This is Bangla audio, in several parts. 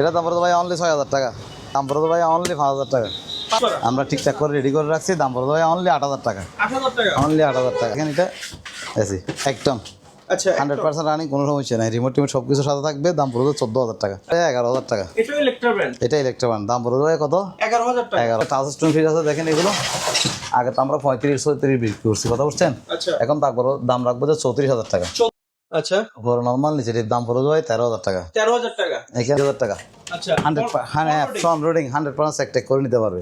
এটা দাম পড়তো ভাই অনলি ছয় হাজার টাকা। দাম পড়তো ভাই অনলি পাঁচ হাজার টাকা। আমরা ঠিকঠাক করে রেডি করে রাখছি দাম পড়তো ভাই অনলি আট হাজার টাকা। অনলি আট হাজার টাকা। এখানে এটা এসি একদম। আচ্ছা হান্ড্রেড পার্সেন্ট রানিং কোনো সমস্যা নাই। রিমোট টিমোট সব কিছুর সাথে থাকবে দাম পড়তো চোদ্দ হাজার টাকা। এগারো হাজার টাকা। এটা ইলেকট্রা ব্র্যান্ড দাম ভাই কত? এগারো হাজার টাকা। এগারো। টাচ স্টোন ফ্রিজ আছে দেখেন এগুলো। আগে তো আমরা পঁয়ত্রিশ ছত্রিশ বিক্রি করছি কথা বুঝছেন? আচ্ছা। এখন তারপরও দাম রাখব যে চৌত্রিশ হাজার টাকা। আচ্ছা। বড় নর্মাল নিচে দাম পড়ে যায় তেরো হাজার টাকা। তেরো হাজার হাজার আচ্ছা করে নিতে পারবে।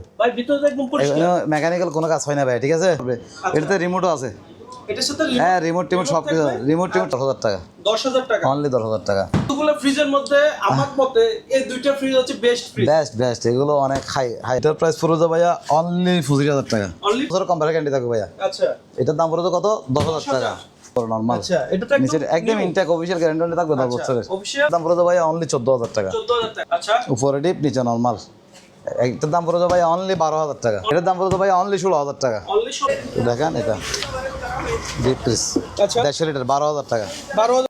মেকানিক্যাল কোনো কাজ হয় না ভাই ঠিক আছে? এটাতে রিমোটও আছে। হ্যাঁ রিমোট টিমোট সব কিছু রিমোট টিমোট দশ হাজার টাকা। দশ হাজার টাকা? অনলি দশ হাজার টাকা। এতগুলো ফ্রিজের মধ্যে আমার মতে এই দুইটা ফ্রিজ হচ্ছে বেস্ট ফ্রিজ বেস্ট বেস্ট এগুলো অনেক হাই হাই এটার প্রাইস যাবে ভাইয়া অনলি পঁচিশ হাজার টাকা। অনলি ক্যান্ডি থাকবে ভাইয়া। আচ্ছা। এটার দাম পড়ে কত? দশ হাজার টাকা। নর্মাল আচ্ছা এটা তো নিচের একদম ইনটেক অফিসিয়াল গ্যারান্টি থাকবে দশ বছরের। দাম পড়ে যাবে অনলি চোদ্দ হাজার টাকা। চোদ্দ হাজার টাকা আচ্ছা। উপরে ডিপ নিচে নর্মাল একটার দাম পড়ে ভাই অনলি বারো হাজার টাকা। এটার দাম পড়ে ভাই অনলি ষোলো হাজার টাকা। অনলি দেখেন এটা। ডিপ পিস আচ্ছা। দেড়শো লিটার বারো হাজার টাকা। বারো হাজার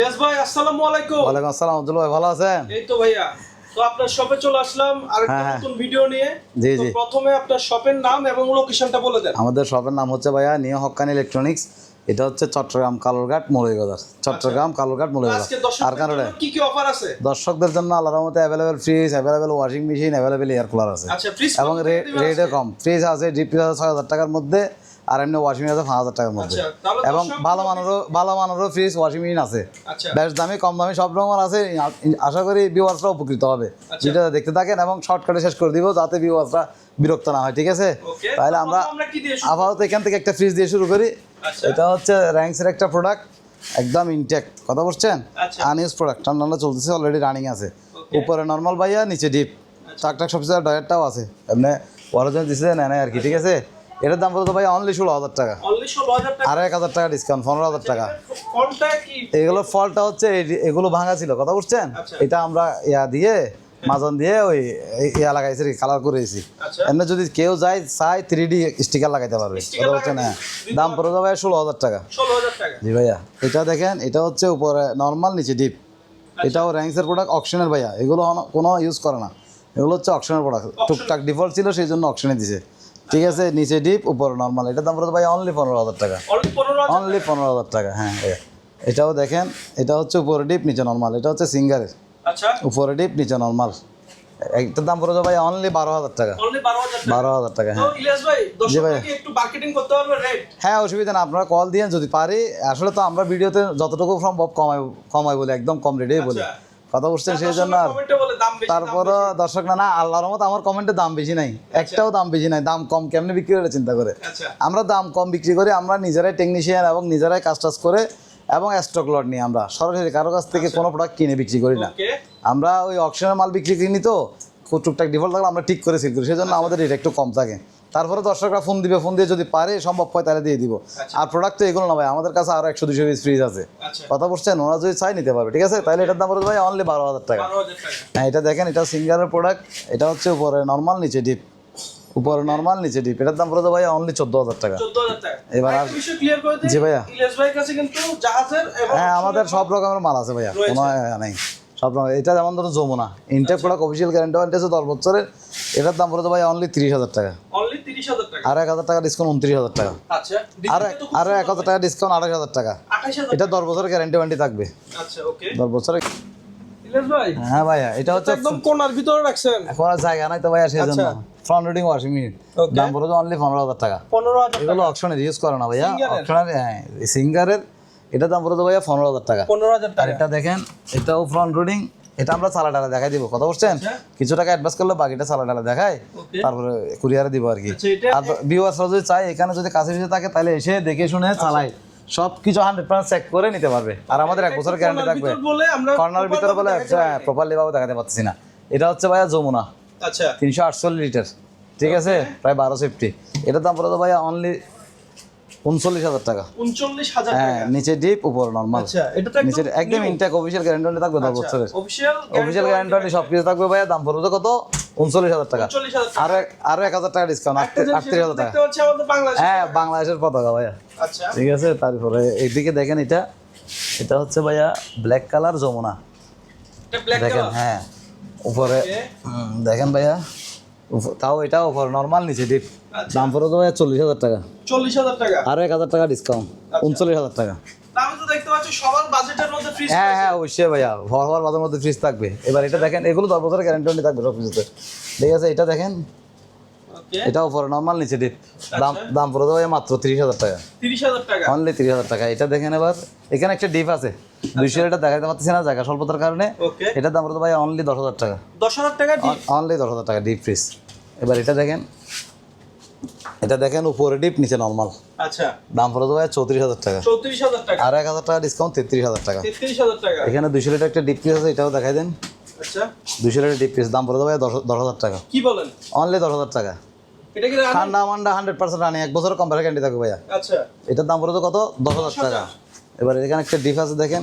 ইলিয়াস ভাই আসসালামু আলাইকুম। ওয়ালাইকুম আসসালাম আব্দুল ভাই ভালো আছেন? এই তো ভাইয়া। তো আপনার শপে চলে আসলাম আর হ্যাঁ, হ্যাঁ। নতুন ভিডিও নিয়ে। জি, জি। প্রথমে আপনার শপের নাম এবং লোকেশনটা বলে দেন। আমাদের শপের নাম হচ্ছে ভাইয়া নিউ হক্কান ইলেকট্রনিক্স এটা হচ্ছে চট্টগ্রাম কালুরঘাট মৌলভীবাজার চট্টগ্রাম কালুরঘাট মৌলভীবাজার আর দর্শকদের কারণে? জন্য কি কি অফার আছে? দর্শকদের জন্য আলাদা মতো available fridge available washing machine available air cooler আছে। আচ্ছা এবং রেটও কম। ফ্রিজ আছে ডিপ ফ্রিজ আছে ছয় হাজার টাকার মধ্যে আর এমনি ওয়াশিং মেশিন আছে পাঁচ হাজার টাকার মধ্যে। আচ্ছা এবং ভালো মানেরও ভালো মানেরও ফ্রিজ ওয়াশিং মেশিন আছে। আচ্ছা। বেশ দামি কম দামি সব রকমের আছে। আশা করি ভিউয়ার্সরা উপকৃত হবে। আচ্ছা। ভিডিওটা দেখতে থাকেন এবং শর্টকাটে শেষ করে দিব যাতে ভিউয়ার্সরা বিরক্ত না হয় ঠিক আছে? তাহলে আমরা আপাতত এখান থেকে একটা ফ্রিজ দিয়ে শুরু করি। আচ্ছা। এটা হচ্ছে র্যাঙ্কসের একটা প্রোডাক্ট একদম ইনটেক কথা বলছেন? আচ্ছা। আনইউজ প্রোডাক্ট ঠান্ডা চলতেছে অলরেডি রানিং আছে। উপরে নর্মাল ভাইয়া নিচে ডিপ আচ্ছা। টাক টাক সবচেয়ে ডয়ারটাও আছে। এমনি ওয়ারজন দিছে না না আর কি ঠিক আছে? এটার দাম বলতো ভাই? অনলি ষোলো হাজার টাকা। আর এক হাজার টাকা ডিসকাউন্ট পনেরো হাজার টাকা। এগুলোর ফলটা হচ্ছে এগুলো ভাঙা ছিল কথা বুঝছেন? আচ্ছা। এটা আমরা ইয়া দিয়ে মাজন দিয়ে ওই ইয়া লাগাইছি কালার করেছি। আচ্ছা। এমনি যদি কেউ যায় চাই থ্রি ডি স্টিকার লাগাইতে পারবে। কথা বুঝছেন হ্যাঁ দাম পড়ে যাবে ষোলো হাজার টাকা। ষোলো হাজার টাকা। জি ভাইয়া এটা দেখেন এটা হচ্ছে উপরে নর্মাল নিচে ডিপ আচ্ছা। এটাও র্যাঙ্কসের প্রোডাক্ট অপশনের ভাইয়া। এগুলো কোনো ইউজ করে না। এগুলো হচ্ছে অপশনের প্রোডাক্ট টুকটাক ডিফল্ট ছিল সেই জন্য অপশনে দিছে। ঠিক আছে নিচে ডিপ উপরে নর্মাল এটার দাম পড়ে ভাই অনলি পনেরো হাজার টাকা। অনলি পনেরো হাজার টাকা? হ্যাঁ এটাও দেখেন এটা হচ্ছে উপরে ডিপ নিচে নর্মাল এটা হচ্ছে সিঙ্গারের। আচ্ছা। উপরে ডিপ নিচে নর্মাল একটার দাম পড়ে ভাই অনলি বারো হাজার টাকা। বারো হাজার টাকা? হ্যাঁ। জি ভাই। একটু মার্কেটিং করতে পারবে রেট হ্যাঁ অসুবিধা না আপনারা কল দিয়ে যদি পারি। আসলে তো আমরা ভিডিওতে যতটুকু সম্ভব কমাই কমাই বলি একদম কম রেটেই বলি। আচ্ছা। কথা বুঝছেন সেই জন্য আর তারপরও দর্শক না না আল্লাহর মতো আমার কমেন্টে দাম বেশি নাই। একটাও দাম বেশি নাই দাম কম কেমনে বিক্রি করে চিন্তা করে। আচ্ছা। আমরা দাম কম বিক্রি করি আমরা নিজেরাই টেকনিশিয়ান এবং নিজেরাই কাজ টাজ করে এবং স্টক লট নিই আমরা। সরাসরি কারও কাছ থেকে কোনো প্রোডাক্ট কিনে বিক্রি করি না। আমরা ওই অকশনের মাল বিক্রি কিনি তো খুব টুকটাক ডিফল্ট থাকলে আমরা ঠিক করে সেল করি। সেজন্য আমাদের রেট একটু কম থাকে। তারপরে দর্শকরা ফোন দিবে ফোন দিয়ে যদি পারে সম্ভব হয় তাহলে দিয়ে দিব। আচ্ছা। আর প্রোডাক্ট তো এগুলো না ভাই আমাদের কাছে আরও একশো দুশো পিস ফ্রিজ আছে। আচ্ছা। কথা বলছেন ওরা যদি চাই নিতে পারবে ঠিক আছে? তাহলে এটার দাম পড়বে ভাই অনলি বারো হাজার টাকা। হ্যাঁ এটা দেখেন এটা সিঙ্গারের প্রোডাক্ট এটা হচ্ছে উপরে নর্মাল নিচে ডিপ উপরে নর্মাল নিচে ডিপ এটার দাম পড়বে ভাই অনলি চোদ্দ হাজার টাকা। এবার আর- জি ভাইয়া। হ্যাঁ আমাদের সব রকমের মাল আছে ভাইয়া কোনো নেই। সব রকম এটা যেমন ধরুন Jamuna. Intact product official guarantee warranty আছে দশ বছরের। এটার দাম পড়বে ভাই অনলি তিরিশ হাজার টাকা। আর এক হাজার টাকা ডিসকাউন্ট উনত্রিশ হাজার টাকা। আচ্ছা আর এক হাজার টাকা ডিসকাউন্ট আঠাশ হাজার টাকা। এটা দশ বছরের গ্যারান্টি ওয়ারেন্টি থাকবে। আচ্ছা দশ বছরের হ্যাঁ ভাইয়া এটা হচ্ছে একদম কোনার ভিতরে রাখছেন? এখন জায়গা নাই তো ভাইয়া সেই জন্য। আচ্ছা। ফ্রন্ট লোডিং ওয়াশিং মেশিন দাম পড়বে অনলি পনেরো হাজার টাকা। পনেরো হাজার এগুলো অপশনের ইউজ করে না ভাইয়া। অপশনের হ্যাঁ সিঙ্গারের এটা দাম পড়বে ভাইয়া পনেরো হাজার টাকা। পনেরো হাজার আর টাকা এটা দেখেন এটাও ফ্রন্ট লোডিং এটা আমরা চালা ডালা দেখাই দিব কথা বলছেন? আচ্ছা। কিছু টাকা অ্যাডভান্স করলে বাকিটা চালা ডালা দেখাই তারপরে কুরিয়ারে দিব আর কি। আচ্ছা আর ভিউয়ার্সরা যদি চাই এখানে যদি কাছে এসে থাকে তাহলে এসে দেখে শুনে চালাই সব কিছু হান্ড্রেড পার্সেন্ট চেক করে নিতে পারবে। আর আমাদের এক বছর গ্যারান্টি থাকবে। ভিতর বলে আমরা কর্নার ভিতরে বলে প্রপারলি ভাবে দেখাতে পারতেছি না। এটা হচ্ছে ভাইয়া যমুনা। আচ্ছা। তিনশো আটচল্লিশ লিটার ঠিক আছে? প্রায় বারো ফিফটি এটার দাম পড়ে তো ভাইয়া অনলি উনচল্লিশ হাজার টাকা। উনচল্লিশ হাজার হ্যাঁ নিচে ডিপ উপর নর্মাল আচ্ছা নিচে একদম ইনটেক অফিসিয়াল গ্যারান্টি থাকবে দশ বছরের। অফিসিয়াল গ্যারান্টি সব কিছু থাকবে। ভাইয়া দাম পড়বে কত? উনচল্লিশ হাজার টাকা। আরও আরও এক হাজার টাকা ডিসকাউন্ট আটত্রিশ হাজার টাকা। হ্যাঁ বাংলাদেশের পতাকা ভাইয়া। আচ্ছা। ঠিক আছে তারপরে এইদিকে দেখেন এটা। এটা হচ্ছে ভাইয়া ব্ল্যাক কালার যমুনা। দেখেন হ্যাঁ। উপরে দেখেন ভাইয়া। তাও এটা উপর নর্মাল নিচে ডিপ আচ্ছা। দাম পড়ে তো ভাই চল্লিশ হাজার টাকা। চল্লিশ হাজার টাকা? আরও এক হাজার টাকা ডিসকাউন্ট উনচল্লিশ হাজার টাকা। হ্যাঁ হ্যাঁ অবশ্যই ভাইয়া হওয়ার হওয়ার মাঝে মধ্যে ফ্রিজ থাকবে। এবার এটা দেখেন এগুলো দশ বছরের গ্যারান্টি থাকবে সব কিছুতে ঠিক আছে এটা দেখেন এটা উপরে নর্মাল নিচে ডিপ দাম দাম পড়ে ভাইয়া মাত্র তিরিশ হাজার টাকা। তিরিশ হাজার টাকা? অনলি তিরিশ হাজার টাকা। এটা দেখেন এবার এখানে একটা ডিপ আছে। দুইশো এটা দেখাতে পারতেছি না জায়গা স্বল্পতার কারণে। এটার দাম পড়ে ভাই অনলি দশ হাজার টাকা। দশ হাজার টাকা অনলি দশ হাজার টাকা ডিপ ফ্রিজ এবার এটা দেখেন। এটা দেখেন উপরে ডিপ নিচে নর্মাল আচ্ছা। দাম পড়ে তো চৌত্রিশ হাজার টাকা। চৌত্রিশ হাজার টাকা। আর এক হাজার টাকা ডিসকাউন্ট তেত্রিশ হাজার টাকা। তেত্রিশ হাজার টাকা। এখানে দুইশো লিটার একটা ডিপ ফ্রিজ আছে এটাও দেখাই দেন। আচ্ছা। দুইশো লিটার ডিপ ফ্রিজ দাম পড়ে তো দশ দশ হাজার টাকা। কি বলেন? অনলি দশ হাজার টাকা। এটা কি ঠান্ডা মান্ডা হান্ড্রেড পার্সেন্ট রানি এক বছর ক্যান্ডি থাকবে ভাইয়া। আচ্ছা। এটার দাম পড়ে তো কত? দশ হাজার টাকা। এবার এখানে একটা ডিপ আছে দেখেন।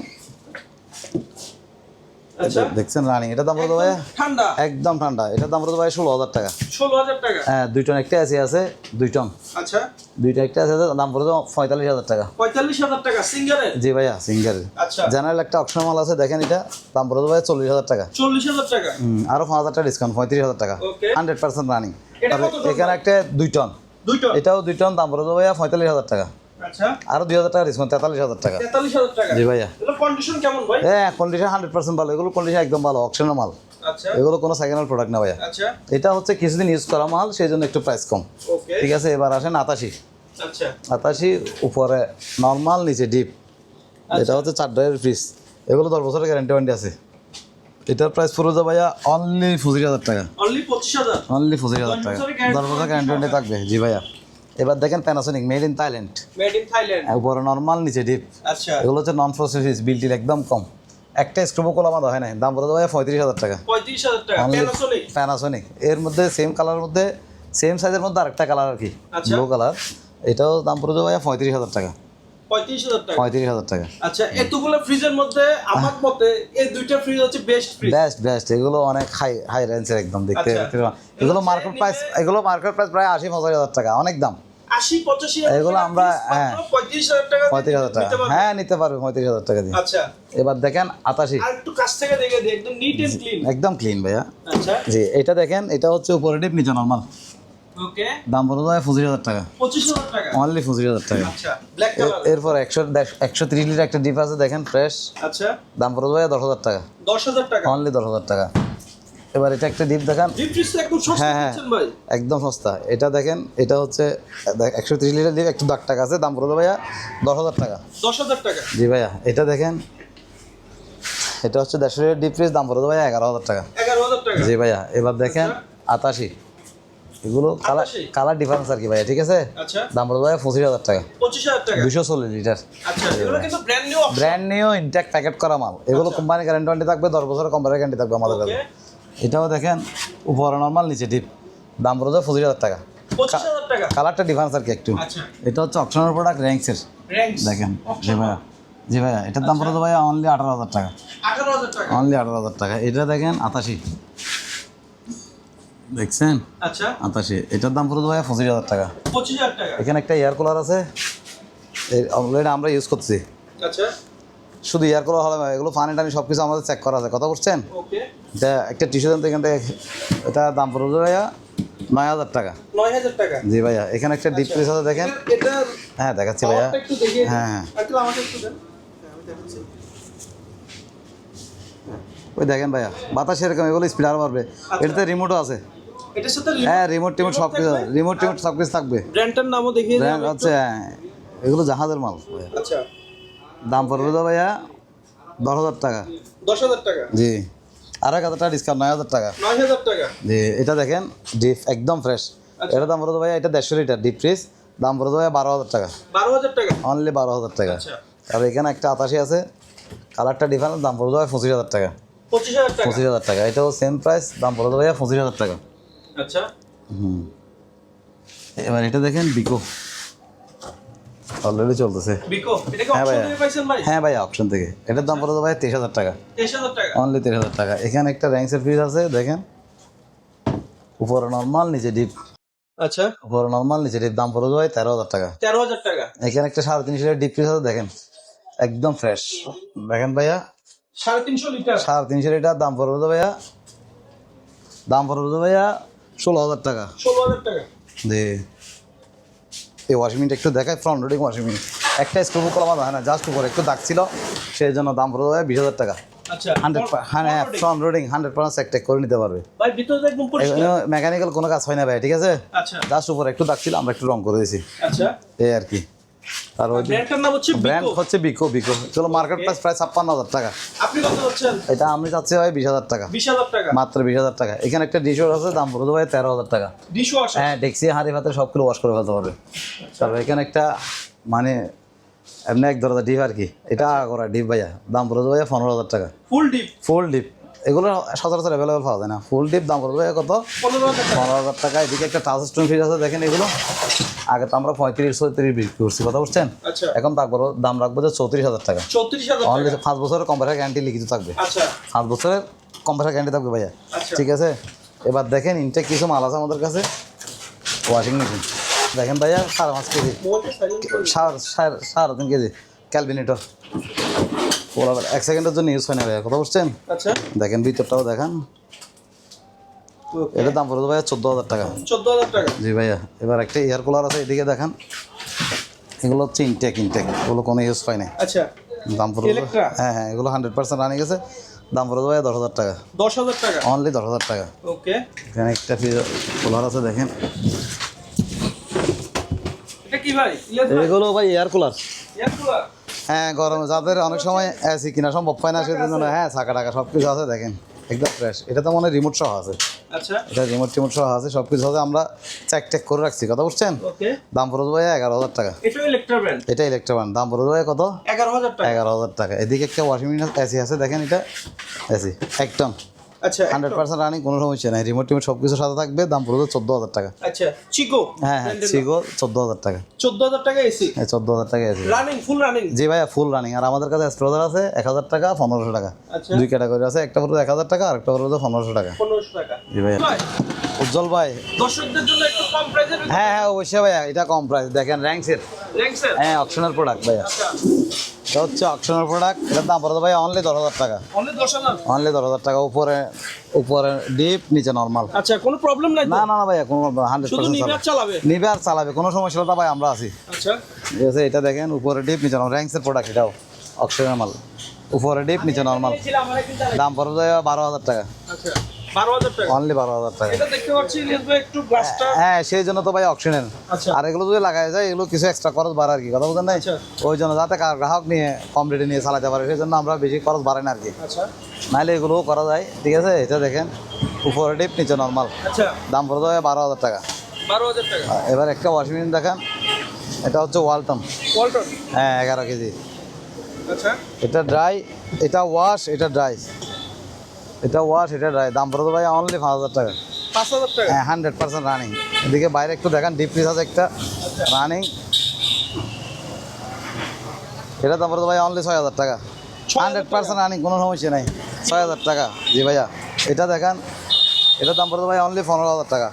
আচ্ছা। দেখছেন রানিং এটার দাম ভাইয়া? ঠান্ডা। একদম ঠান্ডা। দাম ভাই ষোলো হাজার টাকা। ষোলো হাজার টাকা? হ্যাঁ দুই টন একটা এসি আছে দুই টন। আচ্ছা। দুইটা একটা আছে দাম পঁয়তাল্লিশ হাজার টাকা। পঁয়তাল্লিশ হাজার টাকা সিঙ্গারের জি ভাইয়া সিঙ্গারের আচ্ছা। জেনারেল একটা অপশন মাল আছে দেখেন এটা। দাম ভাই চল্লিশ হাজার টাকা। চল্লিশ হাজার টাকা? হুম, আরও পাঁচ হাজার টাকা ডিসকাউন্ট পঁয়ত্রিশ হাজার টাকা। হান্ড্রেড পার্সেন্ট রানিং এটা এখানে একটা দুই টন এটাও দুই টন দাম পড়ে ভাইয়া পঁয়তাল্লিশ হাজার টাকা। আচ্ছা। আরও দুই হাজার টাকা ডিসকাউন্ট তেতাল্লিশ হাজার টাকা। জি ভাইয়া। কন্ডিশন কেমন ভাই? হ্যাঁ কন্ডিশন হান্ড্রেড পার্সেন্ট ভালো। এগুলো কন্ডিশন একদম ভালো অপশনের মাল। আচ্ছা। এগুলো কোনো সেকেন্ড হ্যান্ড প্রোডাক্ট না ভাইয়া। আচ্ছা। এটা হচ্ছে কিছুদিন ইউজ করা মাল সেই জন্য একটু প্রাইস কম। ঠিক আছে এবার আসেন আতাশি। আচ্ছা। আতাশি উপরে নর্মাল নিচে ডিপ এটা হচ্ছে চার ডয়ের ফ্রিজ এগুলো দশ বছরের গ্যারান্টি ওয়ারেন্টি আছে। এটার প্রাইস পুরো যা ভাইয়া অনলি পঁচিশ হাজার টাকা। অনলি পঁচিশ হাজার? অনলি পঁচিশ হাজার টাকা। দশ বছর গ্যারান্টি থাকবে। জি ভাইয়া। এবার দেখেন Panasonic made in Thailand made in Thailand উপরে নর্মাল নিচে ডিপ আচ্ছা। এগুলো হচ্ছে নন প্রসেস ফ্রিজ বিলটির একদম কম। একটা স্ক্রুবো কোলা বাঁধা হয় না দাম পড়ে ভাইয়া পঁয়ত্রিশ হাজার টাকা। পঁয়ত্রিশ হাজার টাকা। প্যানাসোনিক প্যানাসোনিক এর মধ্যে সেম কালারের মধ্যে সেম সাইজের মধ্যে আরেকটা কালার আর কি। আচ্ছা। ব্লু কালার এটাও দাম পড়ে যাবে ভাইয়া পঁয়ত্রিশ হাজার টাকা। পঁয়ত্রিশ হাজার টাকা। পঁয়ত্রিশ হাজার টাকা। আচ্ছা এতগুলো ফ্রিজের মধ্যে আমার মতে এই দুইটা ফ্রিজ হচ্ছে বেস্ট ফ্রিজ বেস্ট বেস্ট এগুলো অনেক হাই হাই রেঞ্জের একদম দেখতে। দেখতে পারেন। এগুলো মার্কেট প্রাইস এগুলো মার্কেট প্রাইস প্রায় আশি পঁচাশি হাজার টাকা অনেক দাম। আশি পঁচাশি এগুলো আমরা, হ্যাঁ। পঁয়ত্রিশ হাজার টাকা পঁয়ত্রিশ হাজার টাকা। হ্যাঁ নিতে পারবে পঁয়ত্রিশ হাজার টাকা দিয়ে। আচ্ছা। এবার দেখেন আতাশি একটু কাছ থেকে দেখে দিই একদম নিট এন্ড ক্লিন একদম ক্লিন ভাইয়া। আচ্ছা। জি এটা দেখেন এটা হচ্ছে উপরে ডিপ নিচে নর্মাল ওকে দাম পড়ে যাবে পঁচিশ হাজার টাকা। পঁচিশ হাজার টাকা? অনলি পঁচিশ হাজার টাকা। আচ্ছা ব্ল্যাক কালার এরপর একশো একশো তিরিশ লিটার একটা ডিপ আছে দেখেন ফ্রেশ আচ্ছা। দাম পড়ে যাবে দশ হাজার টাকা। দশ হাজার টাকা? অনলি দশ হাজার টাকা। এবার এটা একটা ডিপ দেখান। হ্যাঁ, হ্যাঁ। একদম সস্তা। এটা দেখেন এটা হচ্ছে একশো তিরিশ লিটার ডিপ একটু দাগ টাকা আছে দাম পড়ে ভাইয়া দশ হাজার টাকা। দশ হাজার টাকা? জি ভাইয়া এটা দেখেন এটা হচ্ছে দেড়শো লিটার ডিপ ফ্রিজ দাম পড়ে ভাইয়া এগারো হাজার টাকা। এগারো হাজার টাকা। জি ভাইয়া এবার দেখেন আতাশি এগুলো কালার কালার ডিফারেন্স আর কি ভাইয়া ঠিক আছে? আচ্ছা। দাম পড়ে যাবে পঁচিশ হাজার টাকা। পঁচিশ হাজার টাকা? দুশো চল্লিশ লিটার। আচ্ছা ব্র্যান্ড নিউ ইনটেক প্যাকেট করা মাল। এগুলো কোম্পানি গ্যারান্টি ওয়ারেন্টি থাকবে দশ বছরের কোম্পানি গ্যারান্টি থাকবে আমাদের কাছে। এটাও দেখেন উপরে নর্মাল নিচে ডিপ দাম পড়ে যাবে পঁচিশ হাজার টাকা। কালারটা ডিফারেন্স আর কি একটু। আচ্ছা। এটা হচ্ছে অপশনাল প্রোডাক্ট র্যাঙ্কসের দেখেন জি ভাইয়া জি ভাইয়া এটার দাম পড়ে যাবে ভাইয়া অনলি আঠারো হাজার টাকা। আঠারো হাজার টাকা। অনলি আঠারো হাজার টাকা। এটা দেখেন আতাশি দেখছেন? আচ্ছা। আতাশি। এটার দাম পড়ে ভাইয়া পঁচিশ হাজার টাকা। পঁচিশ হাজার টাকা? এখানে একটা এয়ার কুলার আছে। অলরেডি আমরা ইউজ করছি আচ্ছা। শুধু এয়ার কুলার হবে এগুলো ফানি টানি সব কিছু আমাদের চেক করা আছে। কথা বলছেন ওকে এটা একটা টিস্যু দেন তো এখান থেকে এটা দাম পড়ে ভাইয়া নয় হাজার টাকা। নয় হাজার টাকা? জি ভাইয়া এখানে একটা ডিপ ফ্রিজ আছে দেখেন। হ্যাঁ দেখাচ্ছি ভাইয়া। হ্যাঁ, হ্যাঁ। হ্যাঁ, আমি দেখাচ্ছি। ওই দেখেন ভাইয়া বাতাস এরকম এগুলো স্পিড আরও বাড়বে। এটাতে রিমোটও আছে। এটার সাথে হ্যাঁ রিমোট টিমোট সব কিছু রিমোট টিমোট সব কিছু থাকবে। ব্র্যান্ডটার নামও দেখিয়ে দিন হচ্ছে। হ্যাঁ, এগুলো জাহাজের মাল। আচ্ছা। দাম পড়বে তো ভাইয়া দশ হাজার টাকা। দশ হাজার টাকা? জি। আর এক হাজার টাকা ডিসকাউন্ট নয় হাজার টাকা। নয় হাজার টাকা? জি এটা দেখেন ডিপ একদম ফ্রেশ আচ্ছা। এটা দাম পড়ে তো ভাইয়া এটা দেড়শো লিটার ডিপ ফ্রিজ দাম পড়ে তো ভাইয়া বারো হাজার টাকা। বারো হাজার টাকা? অনলি বারো হাজার টাকা। আচ্ছা। আর এখানে একটা আতাশি আছে কালারটা ডিফারেন্স দাম পড়ে তো ভাই পঁচিশ হাজার টাকা। পঁচিশ হাজার টাকা? পঁচিশ হাজার টাকা এটাও সেম প্রাইস দাম পড়ে তো ভাইয়া পঁচিশ হাজার টাকা। আচ্ছা। হুম। এবার এটা দেখেন বিকো অলরেডি চলতেছে। বিকো এটা কি হ্যাঁ অপশন ভাইয়া। থেকে পাইছেন ভাই? হ্যাঁ ভাই অপশন থেকে। এটার দাম পড়ে ভাই তেইশ হাজার টাকা। তেইশ হাজার টাকা। অনলি তেইশ হাজার টাকা। এখানে একটা র্যাঙ্কসের ফ্রিজ আছে দেখেন। উপরে নর্মাল নিচে ডিপ আচ্ছা। উপরে নর্মাল নিচে ডিপ দাম পড়ে ভাই তেরো হাজার টাকা। তেরো হাজার টাকা। এখানে একটা সাড়ে তিনশো লিটার ডিপ ফ্রিজ আছে দেখেন। একদম ফ্রেশ দেখেন ভাইয়া। সাড়ে তিনশো লিটার। সাড়ে তিনশো লিটার দাম পড়বে ভাইয়া? দাম পড়বে ভাইয়া? ষোলো হাজার টাকা। ষোলো হাজার টাকা। দে। এই ওয়াশিং মেশিনটা একটু দেখায় ফ্রন্ট লোডিং ওয়াশিং মেশিন একটা স্ক্রু করা মাথা হয় না জাস্ট উপরে একটু দাগ ছিল সেই জন্য দাম পড়ে যাবে বিশ হাজার টাকা। আচ্ছা হান্ড্রেড হ্যাঁ হ্যাঁ ফ্রন্ট লোডিং হান্ড্রেড পার্সেন্ট একটা করে নিতে পারবে। মেকানিক্যাল কোনো কাজ হয় না ভাই ঠিক আছে? আচ্ছা। জাস্ট উপরে একটু দাগ ছিল আমরা একটু রং করে দিয়েছি। আচ্ছা। এই আর কি। আর ওই হচ্ছে ব্র্যান্ড হচ্ছে বিকো বিকো চলো মার্কেট প্রাইস প্রায় ছাপ্পান্ন হাজার টাকা। আপনি কত হচ্ছেন? এটা আমি চাচ্ছি ভাই বিশ হাজার টাকা। বিশ হাজার টাকা। মাত্র বিশ হাজার টাকা। এখানে একটা ডিশওয়ার আছে দাম পড়বে ভাই তেরো হাজার টাকা। ডিশ ওয়াশার হ্যাঁ ডেক্সি হাঁড়ি ভাতে সবগুলো ওয়াশ করে ফেলতে পারবে। তারপর এখানে একটা মানে এমনি এক ধরনের ডিপ আর কি। এটা করা ডিপ ভাইয়া। দাম পড়বে ভাইয়া পনেরো হাজার টাকা। ফুল ডিপ ফুল ডিপ এগুলো সচরাচর অ্যাভেলেবেল পাওয়া যায় না। ফুল ডিপ দাম পড়বে কত? পনেরো হাজার টাকা। এদিকে একটা টাচ স্টোন ফ্রিজ আছে দেখেন এগুলো। আগে তো আমরা পঁয়ত্রিশ ছত্রিশ বিক্রি করছি কথা বুঝছেন? আচ্ছা। এখন তারপর দাম রাখব যে চৌত্রিশ হাজার টাকা। অনলি পাঁচ বছরের কম্পিউটার গ্যারান্টি লিখিত থাকবে। আচ্ছা। পাঁচ বছরের কম্পিউটার গ্যারান্টি থাকবে ভাইয়া। আচ্ছা। ঠিক আছে? এবার দেখেন ইনটেক কিছু মাল আছে আমাদের কাছে। ওয়াশিং মেশিন দেখেন ভাইয়া সাড়ে পাঁচ কেজি। করে সাড়ে- সাড়ে তিন কেজি। ক্যালভিনেটর ওরা এক সেকেন্ডের জন্য ইউজ হয় না ভাইয়া কথা বুঝছেন? আচ্ছা। দেখেন ভিতরটাও দেখান। এটার দাম পড়বে ভাইয়া চোদ্দ হাজার টাকা। চোদ্দ হাজার টাকা। জি ভাইয়া এবার একটা এয়ার কুলার আছে এদিকে দেখান। এগুলো হচ্ছে ইনটেক ইনটেক এগুলো কোনো ইউজ হয় না আচ্ছা। দাম পড়বে হ্যাঁ হ্যাঁ এগুলো হান্ড্রেড পার্সেন্ট রানিং গেছে দাম পড়বে ভাইয়া দশ হাজার টাকা। দশ হাজার টাকা? অনলি দশ হাজার টাকা। ওকে এখানে একটা কুলার আছে দেখেন। এগুলো ভাই এয়ার কুলার এয়ার কুলার হ্যাঁ গরমে যাদের অনেক সময় এসি কিনা সম্ভব হয় না সেজন্য হ্যাঁ ছাকা টাকা সব কিছু আছে দেখেন একদম ফ্রেশ এটা তো মনে রিমোট সহ আছে। আচ্ছা। এটা রিমোট টিমোট সহ আছে সব কিছু আছে আমরা চেক টেক করে রাখছি। কথা বুঝছেন? ওকে। দাম পড়ে ভাই এগারো হাজার টাকা। এটা ইলেকট্রা ব্র্যান্ড এটা ইলেকট্রন দাম পড়ে ভাই কত? এগারো হাজার টাকা। এগারো হাজার টাকা। এদিকে একটা ওয়াশিং মেশিন এসি আছে দেখেন এটা। এসি একদম। আচ্ছা হান্ড্রেড পার্সেন্ট রানিং কোনো সমস্যা নাই। রিমোট টিমোট সব কিছু সাথে থাকবে দাম পড়বে চোদ্দ হাজার টাকা। আচ্ছা চিকো হ্যাঁ হ্যাঁ চোদ্দ হাজার টাকা। চোদ্দ হাজার টাকা এসি হ্যাঁ চোদ্দ হাজার টাকা এসি রানিং ফুল রানিং জি ভাইয়া ফুল রানিং আর আমাদের কাছে স্ট্রোজার আছে এক হাজার টাকা পনেরোশো টাকা। আচ্ছা। দুই ক্যাটাগরি আছে একটা পড়বে এক হাজার টাকা আর একটা পড়বে পনেরোশো টাকা। পনেরোশো টাকা। জি ভাইয়া। ভাই উজ্জ্বল ভাই। দর্শকদের জন্য একটু কম প্রাইসের হ্যাঁ হ্যাঁ অবশ্যই ভাইয়া এটা কম প্রাইস দেখেন র্যাঙ্কসের র্যাঙ্কসের হ্যাঁ অপশনাল প্রোডাক্ট ভাইয়া। আচ্ছা। এটা হচ্ছে অপশনাল প্রোডাক্ট এটার দাম পড়বে ভাইয়া অনলি দশ হাজার টাকা। অনলি দশ হাজার? টাকা। উপরে উপরে ডিপ নিচে নর্মাল আচ্ছা কোনো প্রবলেম নাই? না না না ভাইয়া কোনো হান্ড্রেড আর চালাবে? নিবে আর চালাবে। কোনো সমস্যা তো ভাই আমরা আছি। আচ্ছা। ঠিক আছে এটা দেখেন উপরে ডিপ নিচে নর্মাল র্যাঙ্কসের প্রোডাক্ট এটাও মাল। উপরে ডিপ নিচে নর্মাল দাম পড়বে ভাইয়া বারো হাজার টাকা আচ্ছা বারো হাজার টাকা। অনলি বারো হাজার টাকা। গ্লাসটা হ্যাঁ সেই জন্য তো ভাই আচ্ছা। আর এগুলো যদি যায় এগুলো কিছু এক্সট্রা খরচ বাড়ে আর কি? কথা নাই আচ্ছা। ওই জন্য যাতে গ্রাহক নিয়ে কম রেটে নিয়ে চালাতে পারে সেই জন্য আমরা বেশি খরচ বাড়াই না আর কি। আচ্ছা। নাহলে এগুলোও করা যায় ঠিক আছে? এটা দেখেন উপরে ডিপ নিচে নর্মাল দাম পড়ে যাবে বারো হাজার টাকা। এবার একটা ওয়াশিং মেশিন দেখান এটা হচ্ছে ওয়ালটন ওয়ালটন হ্যাঁ এগারো কেজি। এটা ড্রাই এটা ওয়াশ এটা ড্রাই এটা ওয়াশ এটা ড্রাই দাম পড়ে ভাই অনলি পাঁচ হাজার টাকা। পাঁচ হাজার টাকা? হ্যাঁ হান্ড্রেড পার্সেন্ট রানিং এদিকে বাইরে একটু দেখান ডিপ ফ্রিজ আছে একটা রানিং এটা দাম পড়ে ভাই অনলি ছয় হাজার টাকা। হান্ড্রেড পার্সেন্ট রানিং কোনো সমস্যা নাই। ছয় হাজার টাকা জি ভাইয়া। এটা দেখান এটা দাম পড়ে ভাই অনলি পনেরো হাজার টাকা।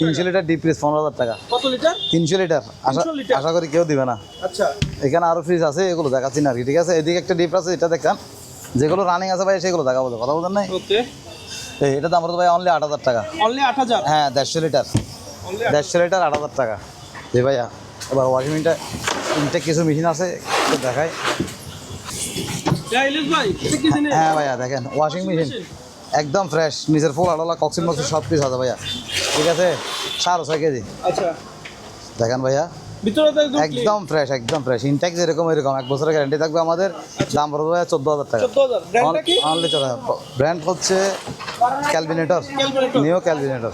তিনশো লিটার ডিপ ফ্রিজ পনেরো হাজার টাকা। কত লিটার? তিনশো লিটার। আশা 300 আশা করি কেউ দিবে না। আচ্ছা। এখানে আরও ফ্রিজ আছে এগুলো দেখাচ্ছি না আর কি ঠিক আছে? এদিকে একটা ডিপ আছে এটা দেখান। যেগুলো রানিং আছে ভাই সেগুলো দেখাবো কথা বলতেন নাই? ওকে। এই এটা দাম ভাই অনলি আট হাজার টাকা। অনলি আট হাজার? হ্যাঁ দেড়শো লিটার অনলি দেড়শো লিটার আট হাজার টাকা। জি ভাইয়া এবার ওয়াশিং মেশিনটা তিনটে কিছু মেশিন আছে একটু দেখাই। হ্যাঁ ভাইয়া দেখেন ওয়াশিং মেশিন একদম ফ্রেশ নিচের ফুল আলাদা কক্সিন মক্সিন সব কিছু আছে ভাইয়া। ঠিক আছে? সাড়ে ছয় কেজি। আচ্ছা। দেখেন ভাইয়া। একদম ফ্রেশ একদম ফ্রেশ ইনটেক যেরকম এরকম এক বছরের গ্যারান্টি থাকবে আমাদের। দাম পড়বে হাজার টাকা। চোদ্দ হাজার। ব্র্যান্ডটা কি? অনলি চলে ব্র্যান্ড হচ্ছে ক্যালভিনেটর নিউ নিও ক্যালভিনেটর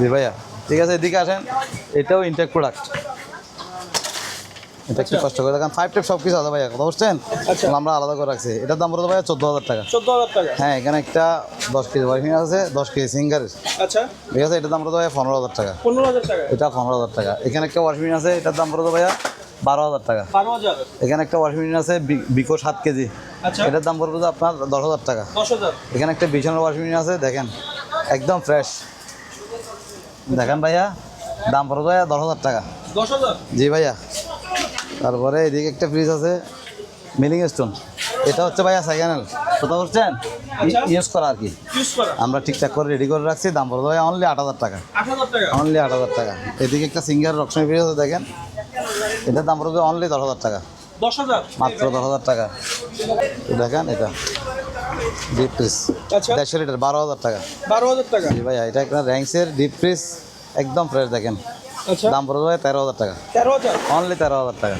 জি ভাইয়া। ঠিক আছে এদিকে আসেন। এটাও ইনটেক প্রোডাক্ট এটা একটু কষ্ট করে দেখেন। ফাইভ টেপ সব কিছু আছে ভাইয়া কথা বুঝছেন? আচ্ছা। আমরা আলাদা করে রাখছি। এটার দাম পড়বে ভাইয়া চোদ্দ হাজার টাকা। চোদ্দ হাজার টাকা। হ্যাঁ এখানে একটা দশ কেজি ওয়াইফিং আছে দশ কেজি সিঙ্গারের আচ্ছা। ঠিক আছে এটার দাম পড়বে ভাইয়া পনেরো হাজার টাকা। পনেরো হাজার টাকা। এটা পনেরো হাজার টাকা। এখানে একটা ওয়াশিং আছে এটার দাম পড়বে ভাইয়া বারো হাজার টাকা। এখানে একটা ওয়াশিং মেশিন আছে বিকো সাত কেজি। আচ্ছা। এটার দাম পড়বে আপনার দশ হাজার টাকা। এখানে একটা বিছানার ওয়াশিং মেশিন আছে দেখেন একদম ফ্রেশ দেখেন ভাইয়া দাম পড়বে ভাইয়া দশ হাজার টাকা। দশ হাজার। জি ভাইয়া। তারপরে এদিকে একটা ফ্রিজ আছে মিলিং স্টোন এটা হচ্ছে ভাইয়া সেকেন্ড কোথাও করছেন। ইউজ করা আর কি। আমরা ঠিকঠাক করে রেডি করে রাখছি। দাম পড়বে ভাইয়া অনলি আট হাজার টাকা। অনলি আট হাজার টাকা। এদিকে একটা সিঙ্গার রকশন ফ্রিজ আছে দেখেন। এটার দাম পড়বে অনলি দশ হাজার টাকা। মাত্র দশ হাজার টাকা। দেখেন এটা। ডিপ ফ্রিজ আচ্ছা। দেড়শো লিটার বারো হাজার টাকা। বারো হাজার টাকা। ভাইয়া এটা একটা র্যাংসের ডিপ ফ্রিজ একদম ফ্রেশ দেখেন। দাম পড়বে তেরো হাজার টাকা। তেরো হাজার? অনলি তেরো হাজার টাকা।